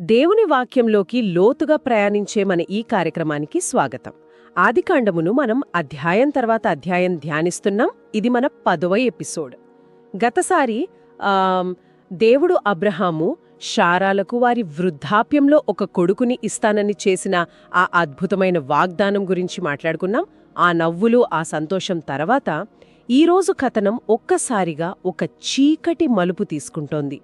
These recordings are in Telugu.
దేవుని వాక్యంలోకి లోతుగా ప్రయాణించే మన ఈ కార్యక్రమానికి స్వాగతం. ఆదికాండమును మనం అధ్యాయం తర్వాత అధ్యాయం ధ్యానిస్తున్నాం. ఇది మన పదవ ఎపిసోడ్. గతసారి దేవుడు అబ్రహాము షారాలకు వారి వృద్ధాప్యంలో ఒక కొడుకుని ఇస్తానని చేసిన ఆ అద్భుతమైన వాగ్దానం గురించి మాట్లాడుకున్నాం. ఆ నవ్వులు ఆ సంతోషం తర్వాత ఈరోజు కథనం ఒక్కసారిగా ఒక చీకటి మలుపు తీసుకుంటోంది.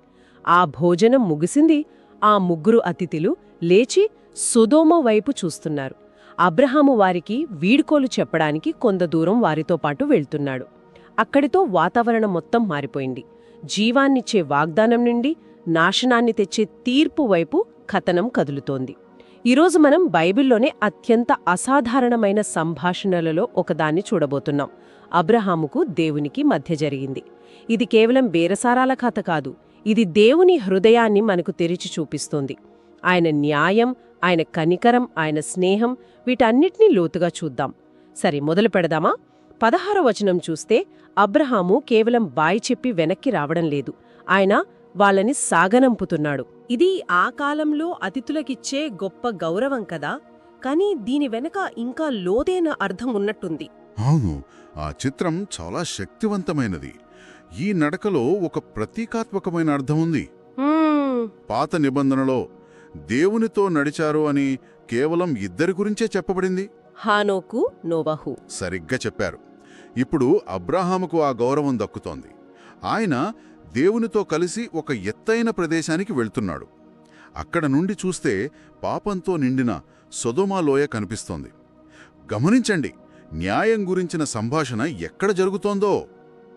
ఆ భోజనం ముగిసింది. ఆ ముగ్గురు అతిథులు లేచి సుదోమ వైపు చూస్తున్నారు. అబ్రహాము వారికి వీడ్కోలు చెప్పడానికి కొంత దూరం వారితో పాటు వెళ్తున్నాడు. అక్కడితో వాతావరణం మొత్తం మారిపోయింది. జీవాన్నిచ్చే వాగ్దానం నుండి నాశనాన్ని తెచ్చే తీర్పు వైపు కథనం కదులుతోంది. ఈరోజు మనం బైబిల్లోనే అత్యంత అసాధారణమైన సంభాషణలలో ఒకదాన్ని చూడబోతున్నాం. అబ్రహాముకు దేవునికి మధ్య జరిగింది. ఇది కేవలం బేరసారాల కథ కాదు ఇది దేవుని హృదయాన్ని మనకు తెరిచి చూపిస్తోంది. ఆయన న్యాయం ఆయన కనికరం ఆయన స్నేహం వీటన్నిటినీ లోతుగా చూద్దాం. సరే మొదలు పెడదామా? పదహార వచనం చూస్తే అబ్రహాము కేవలం బాయ్ చెప్పి వెనక్కి రావడం లేదు. ఆయన వాళ్ళని సాగనంపుతున్నాడు. ఇది ఆ కాలంలో అతిథులకిచ్చే గొప్ప గౌరవం కదా? కానీ దీని వెనక ఇంకా లోతైన అర్థం ఉన్నట్టుంది. అవును ఆ చిత్రం చాలా శక్తివంతమైనది. ఈ నడకలో ఒక ప్రతీకాత్మకమైన అర్థం ఉంది. పాత నిబంధనలో దేవునితో నడిచారు అని కేవలం ఇద్దరి గురించే చెప్పబడింది. హానోకు నోవహు. సరిగ్గా చెప్పారు. ఇప్పుడు అబ్రాహాముకు ఆ గౌరవం దక్కుతోంది. ఆయన దేవునితో కలిసి ఒక ఎత్తైన ప్రదేశానికి వెళ్తున్నాడు. అక్కడ నుండి చూస్తే పాపంతో నిండిన సొదొమా లోయ కనిపిస్తోంది. గమనించండి న్యాయం గురించిన సంభాషణ ఎక్కడ జరుగుతోందో.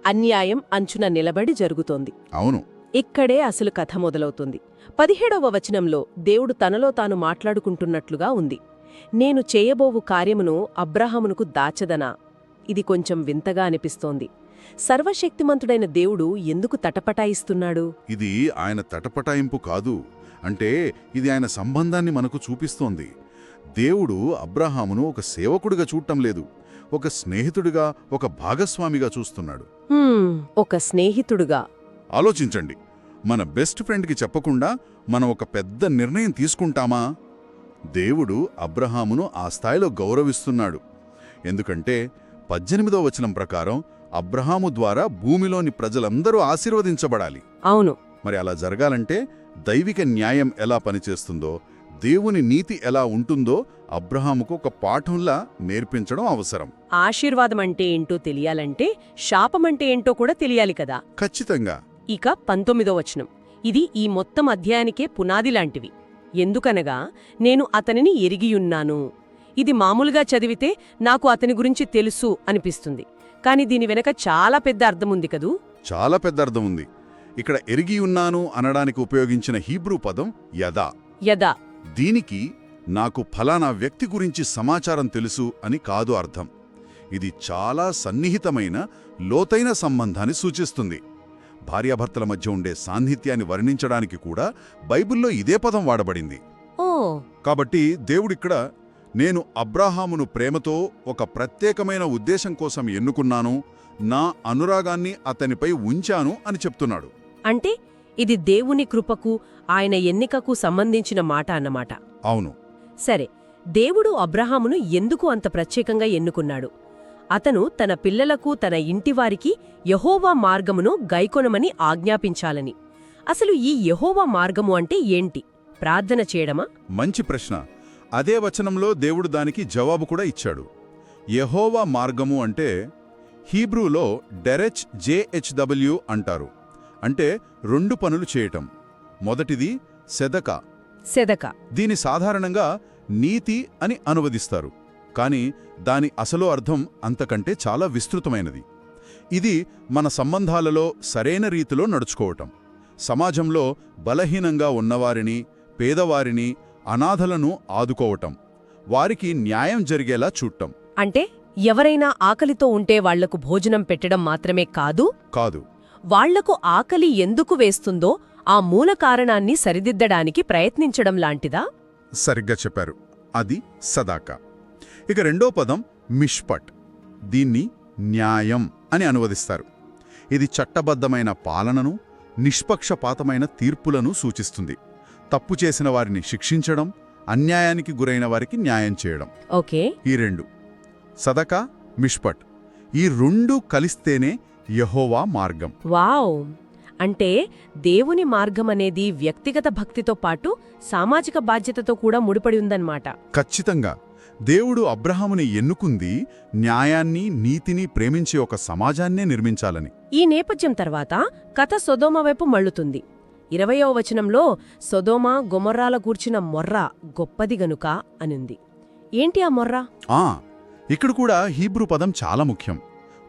అన్యాయం అంచున నిలబడి జరుగుతోంది. అవును. ఇక్కడే అసలు కథ మొదలవుతుంది. పదిహేడవ వచనంలో దేవుడు తనలో తాను మాట్లాడుకుంటున్నట్లుగా ఉంది. నేను చేయబోవు కార్యమును అబ్రాహమునకు దాచదనా? ఇది కొంచెం వింతగా అనిపిస్తోంది. సర్వశక్తిమంతుడైన దేవుడు ఎందుకు తటపటాయిస్తున్నాడు? ఇది ఆయన తటపటాయింపు కాదు. అంటే ఇది ఆయన సంబంధాన్ని మనకు చూపిస్తోంది. దేవుడు అబ్రహామును ఒక సేవకుడిగా చూడటం లేదు ఒక స్నేహితుడిగా ఒక భాగస్వామిగా చూస్తున్నాడు. ఒక స్నేహితుడుగా. ఆలోచించండి మన బెస్ట్ ఫ్రెండ్కి చెప్పకుండా మనం ఒక పెద్ద నిర్ణయం తీసుకుంటామా? దేవుడు అబ్రహామును ఆ స్థాయిలో గౌరవిస్తున్నాడు. ఎందుకంటే పద్దెనిమిదో వచనం ప్రకారం అబ్రహాము ద్వారా భూమిలోని ప్రజలందరూ ఆశీర్వదించబడాలి. అవును. మరి అలా జరగాలంటే దైవిక న్యాయం ఎలా పనిచేస్తుందో దేవుని నీతి ఎలా ఉంటుందో అబ్రహాముకు ఒక పాఠంలా నేర్పించడం అవసరం. ఆశీర్వాదమంటే ఏంటో తెలియాలంటే శాపమంటే ఏంటో కూడా తెలియాలి కదా. ఖచ్చితంగా. ఇక పంతొమ్మిదో వచనం. ఇది ఈ మొత్తం అధ్యాయానికే పునాది లాంటివి. ఎందుకనగా నేను అతనిని ఎరిగియున్నాను ఇది మామూలుగా చదివితే నాకు అతని గురించి తెలుసు అనిపిస్తుంది. కాని దీని వెనక చాలా పెద్ద అర్థముంది కదూ? చాలా పెద్ద అర్థం ఉంది. ఇక్కడ ఎరిగి ఉన్నాను అనడానికి ఉపయోగించిన హీబ్రూ పదం యదా. యదా. దీనికి నాకు ఫలానా వ్యక్తి గురించి సమాచారం తెలుసు అని కాదు అర్థం. ఇది చాలా సన్నిహితమైన లోతైన సంబంధాన్ని సూచిస్తుంది. భార్యాభర్తల మధ్య ఉండే సాన్నిహిత్యాన్ని వర్ణించడానికి కూడా బైబిల్లో ఇదే పదం వాడబడింది. ఓ! కాబట్టి దేవుడిక్కడ నేను అబ్రాహామును ప్రేమతో ఒక ప్రత్యేకమైన ఉద్దేశం కోసం ఎన్నుకున్నాను నా అనురాగాన్ని అతనిపై ఉంచాను అని చెప్తున్నాడు. అంటే ఇది దేవుని కృపకు ఆయన ఎన్నికకు సంబంధించిన మాట అన్నమాట. అవును. సరే దేవుడు అబ్రహామును ఎందుకు అంత ప్రత్యేకంగా ఎన్నుకున్నాడు? అతను తన పిల్లలకు తన ఇంటివారికి యహోవా మార్గమును గైకొనమని ఆజ్ఞాపించాలని. అసలు ఈ యహోవా మార్గము అంటే ఏంటి? ప్రార్థన చేయడమా? మంచి ప్రశ్న. అదే వచనంలో దేవుడు దానికి జవాబు కూడా ఇచ్చాడు. యెహోవా మార్గము అంటే హీబ్రూలో డెరెచ్ జేహెచ్డబ్ల్యూ అంటారు. అంటే రెండు పనులు చేయటం. మొదటిది సెదక. సెదక. దీని సాధారణంగా నీతి అని అనువదిస్తారు. కాని దాని అసలు అర్థం అంతకంటే చాలా విస్తృతమైనది. ఇది మన సంబంధాలలో సరైన రీతిలో నడుచుకోవటం. సమాజంలో బలహీనంగా ఉన్నవారిని పేదవారిని అనాథలను ఆదుకోవటం. వారికి న్యాయం జరిగేలా చూడటం. అంటే ఎవరైనా ఆకలితో ఉంటే వాళ్ళకు భోజనం పెట్టడం మాత్రమే కాదు? కాదు. వాళ్ళకు ఆకలి ఎందుకు వేస్తుందో ఆ మూల కారణాన్ని సరిదిద్దడానికి ప్రయత్నించడం లాంటిదా? సరిగ్గా చెప్పారు. అది సదాక. ఇక రెండో పదం మిష్పట్. దీన్ని న్యాయం అని అనువదిస్తారు. ఇది చట్టబద్ధమైన పాలనను నిష్పక్షపాతమైన తీర్పులను సూచిస్తుంది. తప్పు చేసిన వారిని శిక్షించడం అన్యాయానికి గురైన వారికి న్యాయం చేయడం. ఓకే. ఈ రెండు. సదక మిష్పట్. ఈ రెండు కలిస్తేనే యహోవా మార్గం. వావ్! అంటే దేవుని మార్గం అనేది వ్యక్తిగత భక్తితో పాటు సామాజిక బాధ్యతతో కూడా ముడిపడి ఉందన్నమాట. ఖచ్చితంగా. దేవుడు అబ్రహాముని ఎన్నుకుంది న్యాయాన్ని నీతిని ప్రేమించే ఒక సమాజాన్నే నిర్మించాలని. ఈ నేపథ్యం తర్వాత కథ సొదోమ వైపు మళ్ళుతుంది. ఇరవయో వచనంలో సొదోమ గొమొర్రాల గూర్చిన మొర్ర గొప్పది గనుక అనుంది. ఏంటి ఆ మొర్ర? ఆ! ఇక్కడ కూడా హీబ్రూ పదం చాలా ముఖ్యం.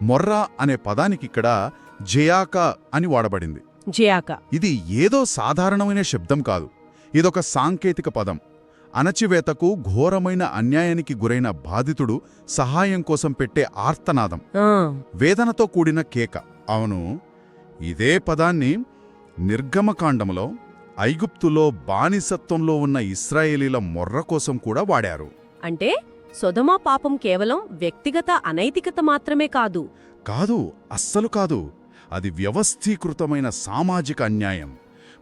మొర్రా అనే పదానికిక్కడ జయాకా అని వాడబడింది. జియాక. ఇది ఏదో సాధారణమైన శబ్దం కాదు. ఇదొక సాంకేతిక పదం. అణచివేతకు ఘోరమైన అన్యాయానికి గురైన బాధితుడు సహాయం కోసం పెట్టే ఆర్తనాదం. వేదనతో కూడిన కేక. అవును ఇదే పదాన్ని నిర్గమకాండములో ఐగుప్తులో బానిసత్వంలో ఉన్న ఇస్రాయేలీల మొర్ర కోసం కూడా వాడారు. అంటే? సొదమ పాపం కేవలం వ్యక్తిగత అనైతికత మాత్రమే కాదు. కాదు అస్సలు కాదు. అది వ్యవస్థీకృతమైన సామాజిక అన్యాయం.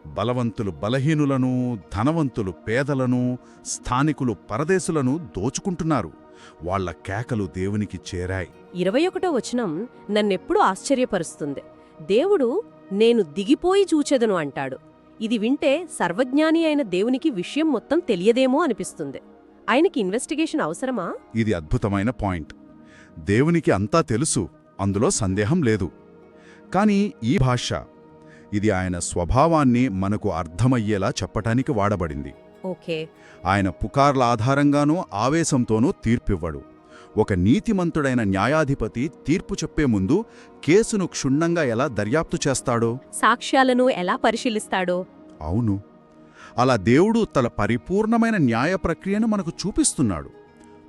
బలవంతులు బలహీనులను ధనవంతులు పేదలను స్థానికులు పరదేశులను దోచుకుంటున్నారు. వాళ్ళ కేకలు దేవునికి చేరాయి. ఇరవై ఒకటో వచనం నన్నెప్పుడు ఆశ్చర్యపరుస్తుంది. దేవుడు నేను దిగిపోయి చూచెదను అంటాడు. ఇది వింటే సర్వజ్ఞాని అయిన దేవునికి విషయం మొత్తం తెలియదేమో అనిపిస్తుంది. ఆయనకి ఇన్వెస్టిగేషన్ అవసరమా? ఇది అద్భుతమైన పాయింట్. దేవునికి అంతా తెలుసు అందులో సందేహం లేదు. కానీ ఈ భాష ఇది ఆయన స్వభావాన్ని మనకు అర్థమయ్యేలా చెప్పటానికి వాడబడింది. ఓకే. ఆయన పుకార్ల ఆధారంగానూ ఆవేశంతోనూ తీర్పివ్వడు. ఒక నీతిమంతుడైన న్యాయాధిపతి తీర్పు చెప్పే ముందు కేసును క్షుణ్ణంగా ఎలా దర్యాప్తు చేస్తాడో? సాక్ష్యాలను ఎలా పరిశీలిస్తాడో? అవును. అలా దేవుడు తన పరిపూర్ణమైన న్యాయ ప్రక్రియను మనకు చూపిస్తున్నాడు.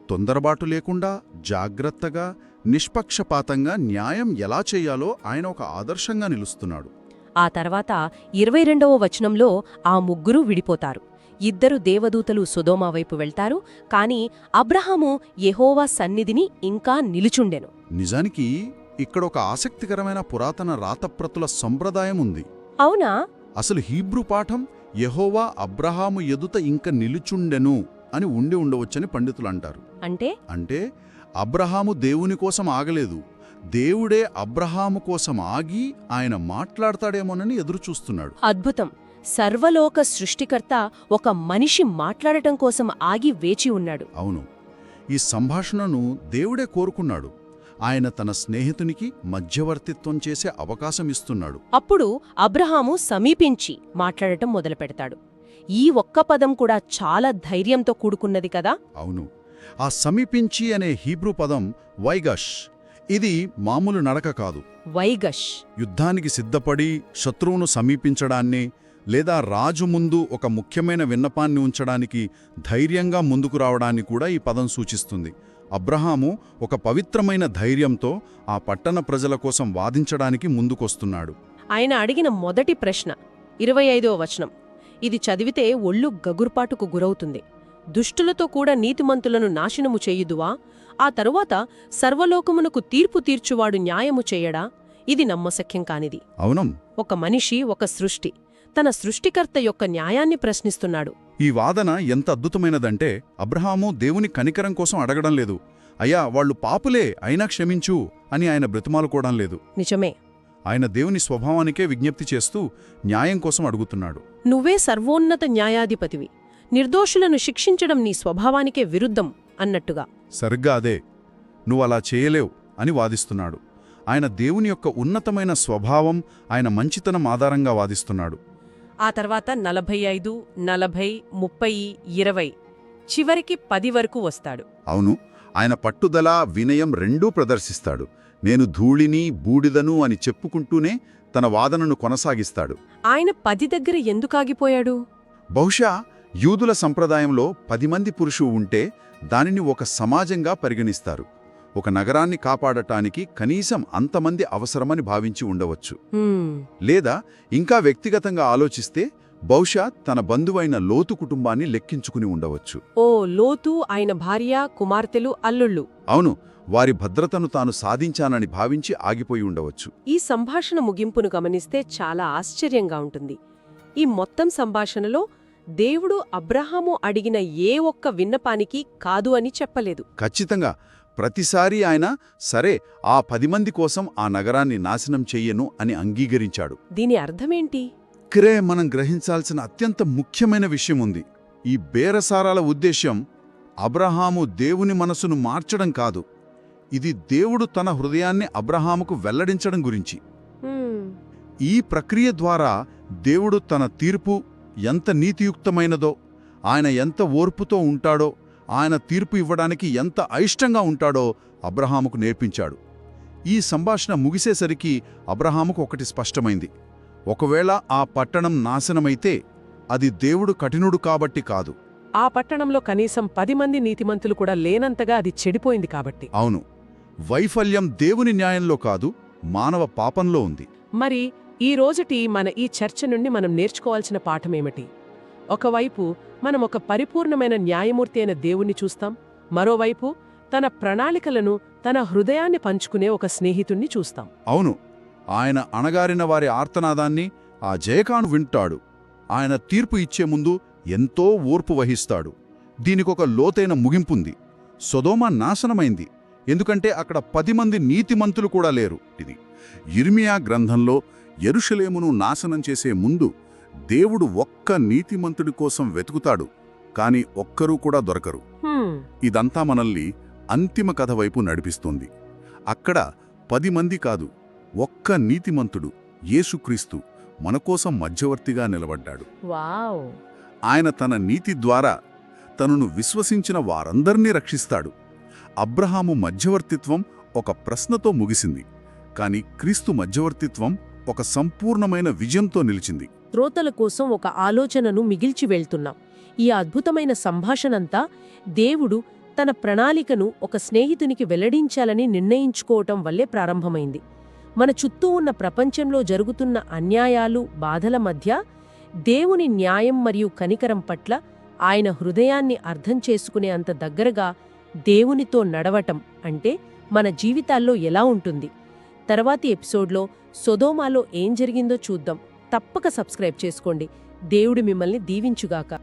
తొందరబాటు లేకుండా జాగ్రత్తగా నిష్పక్షపాతంగా న్యాయం ఎలా చేయాలో ఆయన ఒక ఆదర్శంగా నిలుస్తున్నాడు. ఆ తర్వాత ఇరవై రెండవ వచనంలో ఆ ముగ్గురు విడిపోతారు. ఇద్దరు దేవదూతలు సుధోమా వైపు వెళ్తారు కాని అబ్రహాము యెహోవా సన్నిధిని ఇంకా నిలుచుండెను. నిజానికి ఇక్కడ ఒక ఆసక్తికరమైన పురాతన రాతప్రతుల సంప్రదాయం ఉంది. అవునా? అసలు హీబ్రూ పాఠం యెహోవా అబ్రహాము ఎదుట ఇంక నిలుచుండెను అని ఉండి ఉండవచ్చని పండితులు అంటారు అంటే? అంటే అబ్రహాము దేవుని కోసం ఆగలేదు. దేవుడే అబ్రహాము కోసం ఆగి ఆయన మాట్లాడతాడేమోనని ఎదురుచూస్తున్నాడు. అద్భుతం. సర్వలోక సృష్టికర్త ఒక మనిషి మాట్లాడటం కోసం ఆగి వేచి ఉన్నాడు. అవును. ఈ సంభాషణను దేవుడే కోరుకున్నాడు. ఆయన తన స్నేహితునికి మధ్యవర్తిత్వం చేసే అవకాశం ఇస్తున్నాడు అప్పుడు అబ్రహాము సమీపించి మాట్లాడటం మొదలుపెడతాడు. ఈ ఒక్క పదం కూడా చాలా ధైర్యంతో కూడుకున్నది కదా? అవును. ఆ సమీపించి అనే హీబ్రూ పదం వైగష్. ఇది మామూలు నడక కాదు. వైగష్. యుద్ధానికి సిద్ధపడి శత్రువును సమీపించడాన్ని లేదా రాజు ముందు ఒక ముఖ్యమైన విన్నపాన్ని ఉంచడానికి ధైర్యంగా ముందుకు రావడాన్ని కూడా ఈ పదం సూచిస్తుంది. అబ్రహాము ఒక పవిత్రమైన ధైర్యంతో ఆ పట్టణ ప్రజల కోసం వాదించడానికి ముందుకొస్తున్నాడు. ఆయన అడిగిన మొదటి ప్రశ్న ఇరవై ఐదో వచనం. ఇది చదివితే ఒళ్ళు గగుర్పాటుకు గురవుతుంది. దుష్టులతో కూడా నీతిమంతులను నాశనము చేయుదువా? ఆ తరువాత సర్వలోకమునకు తీర్పు తీర్చువాడు న్యాయము చేయడా? ఇది నమ్మశక్యం కానిది. అవునం. ఒక మనిషి ఒక సృష్టి. తన సృష్టికర్త యొక్క న్యాయాన్ని ప్రశ్నిస్తున్నాడు. ఈ వాదన ఎంత అద్భుతమైనదంటే అబ్రహాము దేవుని కనికరం కోసం అడగడం లేదు. అయ్యా వాళ్ళు పాపులే అయినా క్షమించు అని ఆయన బ్రతిమాలుకోవడం లేదు. నిజమే. ఆయన దేవుని స్వభావానికే విజ్ఞప్తి చేస్తూ న్యాయం కోసం అడుగుతున్నాడు. నువ్వే సర్వోన్నత న్యాయాధిపతివి. నిర్దోషులను శిక్షించడం నీ స్వభావానికే విరుద్ధం అన్నట్టుగా. సరిగ్గా అదే. నువ్వలా చేయలేవు అని వాదిస్తున్నాడు. ఆయన దేవుని యొక్క ఉన్నతమైన స్వభావం ఆయన మంచితనం ఆధారంగా వాదిస్తున్నాడు. ఆ తర్వాత నలభై ఐదు నలభై ముప్పై ఇరవై చివరికి పది వరకు వస్తాడు. అవును ఆయన పట్టుదల వినయం రెండూ ప్రదర్శిస్తాడు. నేను ధూళిని బూడిదను అని చెప్పుకుంటూనే తన వాదనను కొనసాగిస్తాడు. ఆయన పది దగ్గర ఎందుకు ఆగిపోయాడు? బహుశా యూదుల సంప్రదాయంలో పది మంది పురుషు ఉంటే దానిని ఒక సమాజంగా పరిగణిస్తారు. ఒక నగరాన్ని కాపాడటానికి కనీసం అంతమంది అవసరమని భావించి ఉండవచ్చు. లేదా ఇంకా వ్యక్తిగతంగా ఆలోచిస్తే బహుశా తన బంధువైన లోతు కుటుంబాన్ని లెక్కించుకుని ఉండవచ్చు. ఓ లోతు ఆయన భార్య కుమార్తెలు అల్లుళ్ళు. అవును వారి భద్రతను తాను సాధించానని భావించి ఆగిపోయి ఉండవచ్చు. ఈ సంభాషణ ముగింపును గమనిస్తే చాలా ఆశ్చర్యంగా ఉంటుంది. ఈ మొత్తం సంభాషణలో దేవుడు అబ్రహాము అడిగిన ఏ ఒక్క విన్నపానికి కాదు అని చెప్పలేదు. ఖచ్చితంగా ప్రతిసారి ఆయన సరే ఆ పది మంది కోసం ఆ నగరాన్ని నాశనం చెయ్యను అని అంగీకరించాడు. దీని అర్థమేంటి? ఇక్కడే మనం గ్రహించాల్సిన అత్యంత ముఖ్యమైన విషయం ఉంది. ఈ బేరసారాల ఉద్దేశ్యం అబ్రహాము దేవుని మనసును మార్చడం కాదు. ఇది దేవుడు తన హృదయాన్ని అబ్రహాముకు వెల్లడించడం గురించి. ఈ ప్రక్రియ ద్వారా దేవుడు తన తీర్పు ఎంత నీతియుక్తమైనదో ఆయన ఎంత ఓర్పుతో ఉంటాడో ఆయన తీర్పు ఇవ్వడానికి ఎంత అయిష్టంగా ఉంటాడో అబ్రహాముకు నేర్పించాడు. ఈ సంభాషణ ముగిసేసరికి అబ్రహాముకు ఒకటి స్పష్టమైంది. ఒకవేళ ఆ పట్టణం నాశనమైతే అది దేవుడు కఠినుడు కాబట్టి కాదు. ఆ పట్టణంలో కనీసం పది మంది నీతిమంతులు కూడా లేనంతగా అది చెడిపోయింది కాబట్టి. అవును. వైఫల్యం దేవుని న్యాయంలో కాదు మానవ పాపంలో ఉంది. మరి ఈ రోజుటి మన ఈ చర్చ నుండి మనం నేర్చుకోవాల్సిన పాఠమేమిటి ఒకవైపు మనం ఒక పరిపూర్ణమైన న్యాయమూర్తి అయిన దేవుణ్ణి చూస్తాం మరోవైపు తన ప్రణాళికలను తన హృదయాన్ని పంచుకునే ఒక స్నేహితుణ్ణి చూస్తాం. అవును ఆయన అణగారిన వారి ఆర్తనాదాన్ని ఆ జయకాను వింటాడు. ఆయన తీర్పు ఇచ్చే ముందు ఎంతో ఓర్పు వహిస్తాడు. దీనికొక లోతైన ముగింపుంది. సొదోమ నాశనమైంది. ఎందుకంటే అక్కడ పది మంది నీతిమంతులు కూడా లేరు. ఇది ఇర్మియా గ్రంథంలో ఎరుషలేమును నాశనం చేసే ముందు దేవుడు ఒక్క నీతిమంతుడి కోసం వెతుకుతాడు కాని ఒక్కరూ కూడా దొరకరు. ఇదంతా మనల్ని అంతిమ కథ వైపు నడిపిస్తుంది. అక్కడ పది మంది కాదు ఒక్క నీతిమంతుడు యేసుక్రీస్తు మనకోసం మధ్యవర్తిగా నిలబడ్డాడు. ఆయన తన నీతి ద్వారా తనను విశ్వసించిన వారందర్నీ రక్షిస్తాడు. అబ్రహాము మధ్యవర్తిత్వం ఒక ప్రశ్నతో ముగిసింది కాని క్రీస్తు మధ్యవర్తిత్వం ఒక సంపూర్ణమైన విజయంతో నిలిచింది. శ్రోతల కోసం ఒక ఆలోచనను మిగిల్చి వెళ్తున్నాం. ఈ అద్భుతమైన సంభాషణంతా దేవుడు తన ప్రణాళికను ఒక స్నేహితునికి వెల్లడించాలని నిర్ణయించుకోవటం వల్లే ప్రారంభమైంది. మన చుట్టూ ఉన్న ప్రపంచంలో జరుగుతున్న అన్యాయాలు బాధల మధ్య దేవుని న్యాయం మరియు కనికరం పట్ల ఆయన హృదయాన్ని అర్థం చేసుకునే అంత దగ్గరగా దేవునితో నడవటం అంటే మన జీవితాల్లో ఎలా ఉంటుంది? తర్వాతి ఎపిసోడ్లో సొదోమాలో ఏం జరిగిందో చూద్దాం. తప్పక సబ్స్క్రైబ్ చేసుకోండి. దేవుడు మిమ్మల్ని దీవించుగాక.